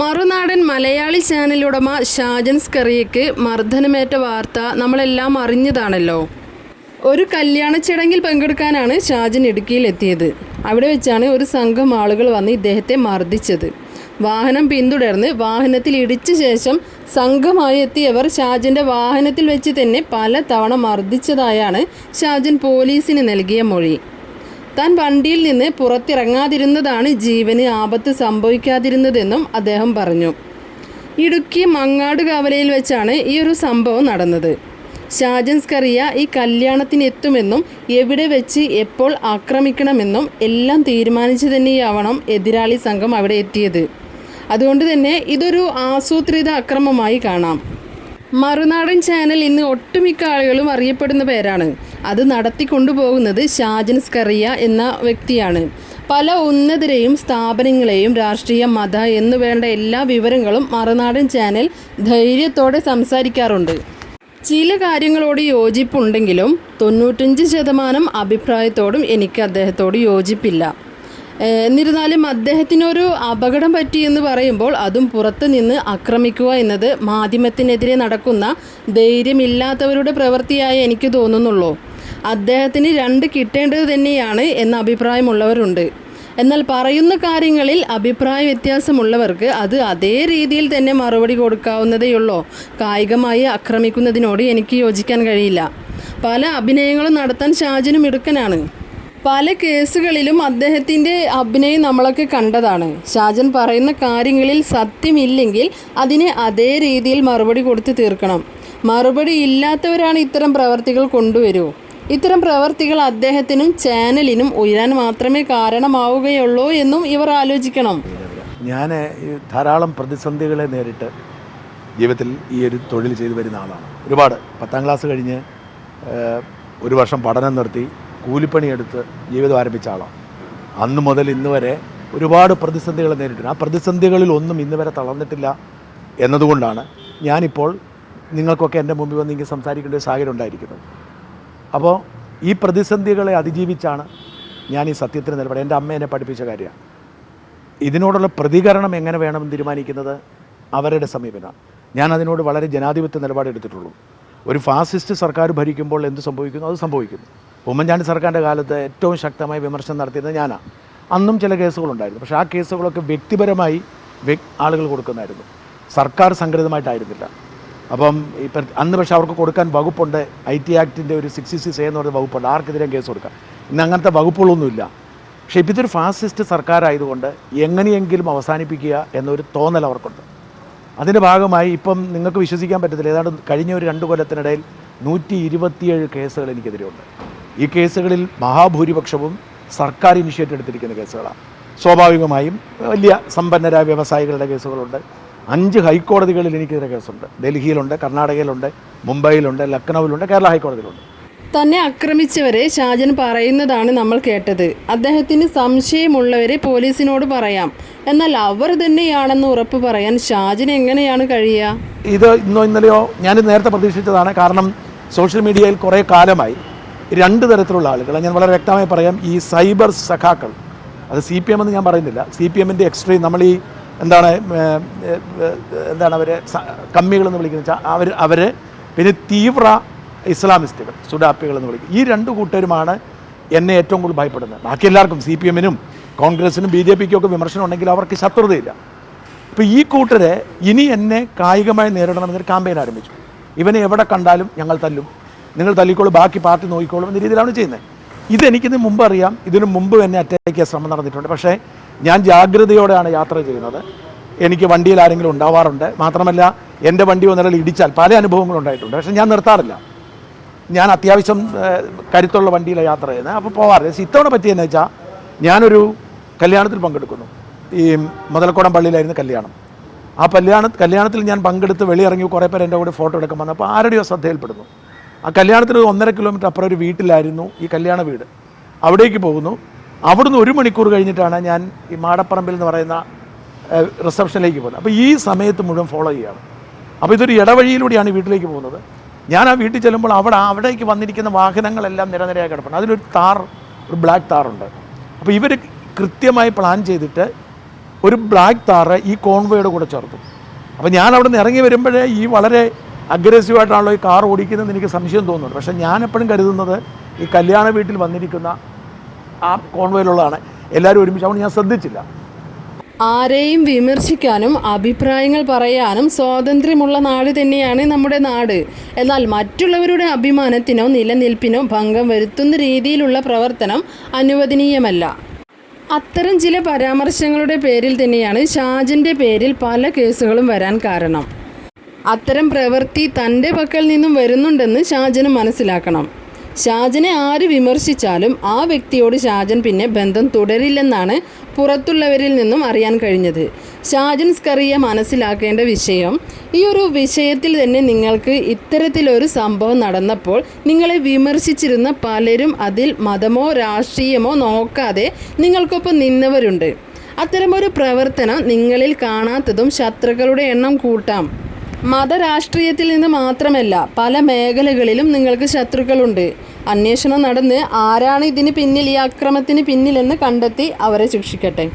Marunadan Malayali channel ഉടമ ഷാജൻ സ്കറിയക്ക് മർദ്ദനമേറ്റ വാർത്ത നമ്മളെല്ലാം അറിഞ്ഞതാണല്ലോ. ഒരു കല്യാണ ചടങ്ങിൽ പങ്കെടുക്കാനാണ് ഷാജൻ ഇടുക്കിയിൽ എത്തിയത്. അവിടെ വെച്ചാണ് ഒരു സംഘം ആളുകൾ വന്ന് ഇദ്ദേഹത്തെ മർദ്ദിച്ചത്. വാഹനം പിന്തുടർന്ന് വാഹനത്തിൽ ഇടിച്ച ശേഷം സംഘമായി എത്തിയവർ ഷാജിന്റെ വാഹനത്തിൽ വെച്ച് തന്നെ പല തവണ മർദ്ദിച്ചതായാണ് ഷാജൻ പോലീസിന് നൽകിയ മൊഴി. താൻ വണ്ടിയിൽ നിന്ന് പുറത്തിറങ്ങാതിരുന്നതാണ് ജീവന് ആപത്ത് സംഭവിക്കാതിരുന്നതെന്നും അദ്ദേഹം പറഞ്ഞു. ഇടുക്കി മങ്ങാട് കവലയിൽ വെച്ചാണ് ഈ ഒരു സംഭവം നടന്നത്. ഷാജൻസ് കറിയ ഈ കല്യാണത്തിന് എത്തുമെന്നും എവിടെ വെച്ച് എപ്പോൾ ആക്രമിക്കണമെന്നും എല്ലാം തീരുമാനിച്ചു തന്നെയാവണം എതിരാളി സംഘം അവിടെ എത്തിയത്. അതുകൊണ്ട് തന്നെ ഇതൊരു ആസൂത്രിത അക്രമമായി കാണാം. മറുനാടൻ ചാനൽ ഇന്ന് ഒട്ടുമിക്ക ആളുകളും അറിയപ്പെടുന്ന പേരാണ്. അത് നടത്തിക്കൊണ്ടുപോകുന്നത് ഷാജൻ സ്കറിയ എന്ന വ്യക്തിയാണ്. പല ഉന്നതരെയും സ്ഥാപനങ്ങളെയും രാഷ്ട്രീയ മത എന്നു വേണ്ട എല്ലാ വിവരങ്ങളും മറുനാടൻ ചാനൽ ധൈര്യത്തോടെ സംസാരിക്കാറുണ്ട്. ചില കാര്യങ്ങളോട് യോജിപ്പുണ്ടെങ്കിലും തൊണ്ണൂറ്റഞ്ച് ശതമാനം അഭിപ്രായത്തോടും എനിക്ക് അദ്ദേഹത്തോട് യോജിപ്പില്ല. എന്നിരുന്നാലും അദ്ദേഹത്തിനൊരു അപകടം പറ്റി എന്ന് പറയുമ്പോൾ അതും പുറത്ത് നിന്ന് ആക്രമിക്കുക എന്നത് മാധ്യമത്തിനെതിരെ നടക്കുന്ന ധൈര്യമില്ലാത്തവരുടെ പ്രവൃത്തിയായി എനിക്ക് തോന്നുന്നുള്ളൂ. അദ്ദേഹത്തിന് രണ്ട് കിട്ടേണ്ടത് തന്നെയാണ് എന്ന അഭിപ്രായമുള്ളവരുണ്ട്. എന്നാൽ പറയുന്ന കാര്യങ്ങളിൽ അഭിപ്രായ വ്യത്യാസമുള്ളവർക്ക് അത് അതേ രീതിയിൽ തന്നെ മറുപടി കൊടുക്കാവുന്നതേയുള്ളൂ കായികമായി ആക്രമിക്കുന്നതിനോട് എനിക്ക് യോജിക്കാൻ കഴിയില്ല. പല അഭിനയങ്ങളും നടത്താൻ ഷാജിനും മിടുക്കനാണ്. പല കേസുകളിലും അദ്ദേഹത്തിന്റെ അഭിനയം നമ്മളൊക്കെ കണ്ടതാണ്. ഷാജൻ പറയുന്ന കാര്യങ്ങളിൽ സത്യമില്ലെങ്കിൽ അതിനെ അതേ രീതിയിൽ മറുപടി കൊടുത്ത് തീർക്കണം. മറുപടി ഇല്ലാത്തവരാണ് ഇത്തരം പ്രവർത്തികൾ കൊണ്ടുവരൂ. ഇത്തരം പ്രവർത്തികൾ അദ്ദേഹത്തിനും ചാനലിനും ഉയരാൻ മാത്രമേ കാരണമാവുകയുള്ളൂ എന്നും ഇവർ ആലോചിക്കണം. ഞാൻ ധാരാളം പ്രതിസന്ധികളെ നേരിട്ട് ജീവിതത്തിൽ ഈ ഒരു തൊഴിൽ ചെയ്തു വരുന്ന ആളാണ്. ഒരുപാട് പത്താം ക്ലാസ് കഴിഞ്ഞ് ഒരു വർഷം പഠനം നിർത്തി കൂലിപ്പണിയെടുത്ത് ജീവിതം ആരംഭിച്ച ആളാണ്. അന്ന് മുതൽ ഇന്ന് വരെ ഒരുപാട് പ്രതിസന്ധികൾ നേരിട്ടു ആ പ്രതിസന്ധികളിൽ ഒന്നും ഇന്ന് വരെ തളർന്നിട്ടില്ല എന്നതുകൊണ്ടാണ് ഞാനിപ്പോൾ നിങ്ങൾക്കൊക്കെ എന്റെ മുമ്പിൽ വന്ന് ഇങ്ങനെ സംസാരിക്കേണ്ട ഒരു സാഹചര്യം ഉണ്ടായിരിക്കുന്നത്. അപ്പോൾ ഈ പ്രതിസന്ധികളെ അതിജീവിച്ചാണ് ഞാൻ ഈ സത്യത്തിന് നിലപാട്. എന്റെ അമ്മ എന്നെ പഠിപ്പിച്ച കാര്യമാണ്. ഇതിനോടുള്ള പ്രതികരണം എങ്ങനെ വേണമെന്ന് തീരുമാനിക്കുന്നത് അവരുടെ സമീപനമാണ് ഞാൻ അതിനോട് വളരെ ജനാധിപത്യ നിലപാടെടുത്തിട്ടുള്ളൂ ഒരു ഫാസിസ്റ്റ് സർക്കാർ ഭരിക്കുമ്പോൾ എന്ത് സംഭവിക്കുന്നു? അത് സംഭവിക്കുന്നു. ഉമ്മൻചാണ്ടി സർക്കാരിന്റെ കാലത്ത് ഏറ്റവും ശക്തമായി വിമർശനം നടത്തിയത് ഞാനാണ് അന്നും ചില കേസുകളുണ്ടായിരുന്നു. പക്ഷേ ആ കേസുകളൊക്കെ വ്യക്തിപരമായി വ്യക് ആളുകൾ കൊടുക്കുന്നതായിരുന്നു. സർക്കാർ സംഘടിതമായിട്ടായിരുന്നില്ല. അപ്പം ഇപ്പം അന്ന് പക്ഷേ അവർക്ക് കൊടുക്കാൻ വകുപ്പുണ്ട്. ഐ ടി ആക്ടിന്റെ ഒരു സിക്സ്റ്റി സിക്സ് എന്ന് പറയുന്ന വകുപ്പുണ്ട്. ആർക്കെതിരെയും കേസ് കൊടുക്കാം ഇന്ന് അങ്ങനത്തെ വകുപ്പുകളൊന്നുമില്ല. പക്ഷേ ഇപ്പം ഇതൊരു ഫാസിസ്റ്റ് സർക്കാരായതുകൊണ്ട് എങ്ങനെയെങ്കിലും അവസാനിപ്പിക്കുക എന്നൊരു തോന്നൽ അവർക്കുണ്ട്. അതിന്റെ ഭാഗമായി ഇപ്പം നിങ്ങൾക്ക് വിശ്വസിക്കാൻ പറ്റത്തില്ല. ഏതാണ്ട് കഴിഞ്ഞ ഒരു രണ്ട് കൊല്ലത്തിനിടയിൽ നൂറ്റി ഇരുപത്തിയേഴ് കേസുകൾ എനിക്കെതിരെയുണ്ട്. ഈ കേസുകളിൽ മഹാഭൂരിപക്ഷവും സർക്കാർ ഇനിഷ്യേറ്റീവ് എടുത്തിരിക്കുന്ന കേസുകളാണ്. സ്വാഭാവികമായും വലിയ സമ്പന്നരായ വ്യവസായികളുടെ കേസുകളുണ്ട്. അഞ്ച് ഹൈക്കോടതികളിൽ എനിക്കെതിരെ കേസുണ്ട്. ഡൽഹിയിലുണ്ട് കർണാടകയിലുണ്ട് മുംബൈയിലുണ്ട് ലക്നൌവിലുണ്ട് കേരള ഹൈക്കോടതിയിലുണ്ട്. തന്നെ ആക്രമിച്ചവരെ ഷാജൻ പറയുന്നതാണ് നമ്മൾ കേട്ടത്. അദ്ദേഹത്തിന് സംശയമുള്ളവരെ പോലീസിനോട് പറയാം. എന്നാൽ അവർ തന്നെയാണെന്ന് ഉറപ്പ് പറയാൻ ഷാജൻ എങ്ങനെയാണ് കഴിയുക? ഇത് ഇന്നോ ഇന്നലെയോ ഞാൻ നേരത്തെ പ്രതീക്ഷിച്ചതാണ്. കാരണം സോഷ്യൽ മീഡിയയിൽ കുറേ കാലമായി രണ്ട് തരത്തിലുള്ള ആളുകൾ ഞാൻ വളരെ വ്യക്തമായി പറയാം ഈ സൈബർ സഖാക്കൾ അത് സി പി എം എന്ന് ഞാൻ പറയുന്നില്ല സി പി എമ്മിന്റെ എക്സ്ട്രീം നമ്മൾ ഈ എന്താണ് എന്താണ് അവർ കമ്മികളെന്ന് വിളിക്കുന്നത് അവർ അവർ പിന്നെ തീവ്ര ഇസ്ലാമിസ്റ്റുകൾ സുഡാപ്പികൾ എന്ന് വിളിക്കും. ഈ രണ്ട് കൂട്ടരുമാണ് എന്നെ ഏറ്റവും കൂടുതൽ ഭയപ്പെടുന്നത്. ബാക്കി എല്ലാവർക്കും സി പി എമ്മിനും കോൺഗ്രസിനും ബി ജെ പിക്കും ഒക്കെ വിമർശനം ഉണ്ടെങ്കിൽ അവർക്ക് ശത്രുതയില്ല. ഇപ്പോൾ ഈ കൂട്ടരെ ഇനി എന്നെ കായികമായി നേരിടണമെന്നൊരു ക്യാമ്പയിൻ ആരംഭിച്ചു. ഇവനെ എവിടെ കണ്ടാലും ഞങ്ങൾ തല്ലും. നിങ്ങൾ തല്ലിക്കോളും ബാക്കി പാർട്ടി നോക്കിക്കോളും എന്ന രീതിയിലാണ് ചെയ്യുന്നത്. ഇതെനിക്കിത് മുമ്പ് അറിയാം. ഇതിനു മുമ്പ് എന്നെ അറ്റാക്ക് ചെയ്യാൻ ശ്രമം നടന്നിട്ടുണ്ട്. പക്ഷേ ഞാൻ ജാഗ്രതയോടെയാണ് യാത്ര ചെയ്യുന്നത്. എനിക്ക് വണ്ടിയിൽ ആരെങ്കിലും ഉണ്ടാവാറുണ്ട്. മാത്രമല്ല എന്റെ വണ്ടി ഒന്നിൽ ഇടിച്ചാൽ പല അനുഭവങ്ങളും ഉണ്ടായിട്ടുണ്ട്. പക്ഷേ ഞാൻ നിർത്താറില്ല. ഞാൻ അത്യാവശ്യം കരുത്തുള്ള വണ്ടിയിലാണ് യാത്ര ചെയ്യുന്നത്. അപ്പോൾ പോവാറില്ല. പക്ഷേ ഇത്തവണ പറ്റിയെന്ന് വെച്ചാൽ ഞാനൊരു കല്യാണത്തിൽ പങ്കെടുക്കുന്നു. ഈ മുതലക്കോടം പള്ളിയിലായിരുന്നു കല്യാണം. ആ കല്യാണ കല്യാണത്തിൽ ഞാൻ പങ്കെടുത്ത് വെളിയിറങ്ങി കുറേ പേര് എന്റെ കൂടെ ഫോട്ടോ എടുക്കാൻ വന്നപ്പോൾ ആരുടെയോ ശ്രദ്ധയിൽപ്പെടുന്നു. ആ കല്യാണത്തിൽ ഒന്നര കിലോമീറ്റർ അപ്പുറം ഒരു വീട്ടിലായിരുന്നു ഈ കല്യാണ വീട്. അവിടേക്ക് പോകുന്നു. അവിടുന്ന് ഒരു മണിക്കൂർ കഴിഞ്ഞിട്ടാണ് ഞാൻ ഈ മാടപ്പറമ്പിൽ എന്ന് പറയുന്ന റിസപ്ഷനിലേക്ക് പോകുന്നത്. അപ്പോൾ ഈ സമയത്ത് മുഴുവൻ ഫോളോ ചെയ്യുകയാണ് അപ്പോൾ ഇതൊരു ഇടവഴിയിലൂടെയാണ് വീട്ടിലേക്ക് പോകുന്നത്. ഞാൻ ആ വീട്ടിൽ ചെല്ലുമ്പോൾ അവിടെ അവിടേക്ക് വന്നിരിക്കുന്ന വാഹനങ്ങളെല്ലാം നിരനിരയായി കിടപ്പുണ്ട്. അതിലൊരു താർ ഒരു ബ്ലാക്ക് താറുണ്ട് അപ്പോൾ ഇവർ കൃത്യമായി പ്ലാൻ ചെയ്തിട്ട് ഒരു ബ്ലാക്ക് താറ് ഈ കോൺവേയുടെ കൂടെ ചേർത്തു. അപ്പോൾ ഞാൻ അവിടെ നിന്ന് ഇറങ്ങി വരുമ്പോഴേ ഈ വളരെ അഗ്രസീവായിട്ടാണല്ലോ ഈ കാർ ഓടിക്കുന്നതെന്ന് എനിക്ക് സംശയം തോന്നുന്നുണ്ട്. പക്ഷേ ഞാൻ എപ്പോഴും കരുതുന്നത് ഈ കല്യാണ വീട്ടിൽ വന്നിരിക്കുന്ന ആ കോൺവേയിലുള്ളതാണ്. എല്ലാവരും ഒരുമിച്ച്. ഞാൻ ശ്രദ്ധിച്ചില്ല. ആരെയും വിമർശിക്കാനും അഭിപ്രായങ്ങൾ പറയാനും സ്വാതന്ത്ര്യമുള്ള നാട് തന്നെയാണ് നമ്മുടെ നാട്. എന്നാൽ മറ്റുള്ളവരുടെ അഭിമാനത്തിനോ നിലനിൽപ്പിനോ ഭംഗം വരുത്തുന്ന രീതിയിലുള്ള പ്രവർത്തനം അനുവദനീയമല്ല. അത്തരം ചില പരാമർശങ്ങളുടെ പേരിൽ തന്നെയാണ് ഷാജിന്റെ പേരിൽ പല കേസുകളും വരാൻ കാരണം. അത്തരം പ്രവൃത്തി തന്റെ പക്കൽ നിന്നും വരുന്നുണ്ടെന്ന് ഷാജന് മനസ്സിലാക്കണം. ഷാജനെ ആര് വിമർശിച്ചാലും ആ വ്യക്തിയോട് ഷാജൻ പിന്നെ ബന്ധം തുടരില്ലെന്നാണ് പുറത്തുള്ളവരിൽ നിന്നും അറിയാൻ കഴിഞ്ഞത്. ഷാജൻ സ്കറിയ മനസ്സിലാക്കേണ്ട വിഷയം ഈ ഒരു വിഷയത്തിൽ തന്നെ നിങ്ങൾക്ക് ഇത്തരത്തിലൊരു സംഭവം നടന്നപ്പോൾ നിങ്ങളെ വിമർശിച്ചിരുന്ന പലരും അതിൽ മതമോ രാഷ്ട്രീയമോ നോക്കാതെ നിങ്ങൾക്കൊപ്പം നിന്നവരുണ്ട്. അത്തരമൊരു പ്രവർത്തനം നിങ്ങളിൽ കാണാത്തതും ശത്രുക്കളുടെ എണ്ണം കൂട്ടാം. മതരാഷ്ട്രീയത്തിൽ നിന്ന് മാത്രമല്ല പല മേഖലകളിലും നിങ്ങൾക്ക് ശത്രുക്കളുണ്ട്. അന്വേഷണം നടന്ന് ആരാണ് ഇതിന് പിന്നിൽ ഈ അക്രമത്തിന് പിന്നിലെന്ന് കണ്ടെത്തി അവരെ ശിക്ഷിക്കട്ടെ.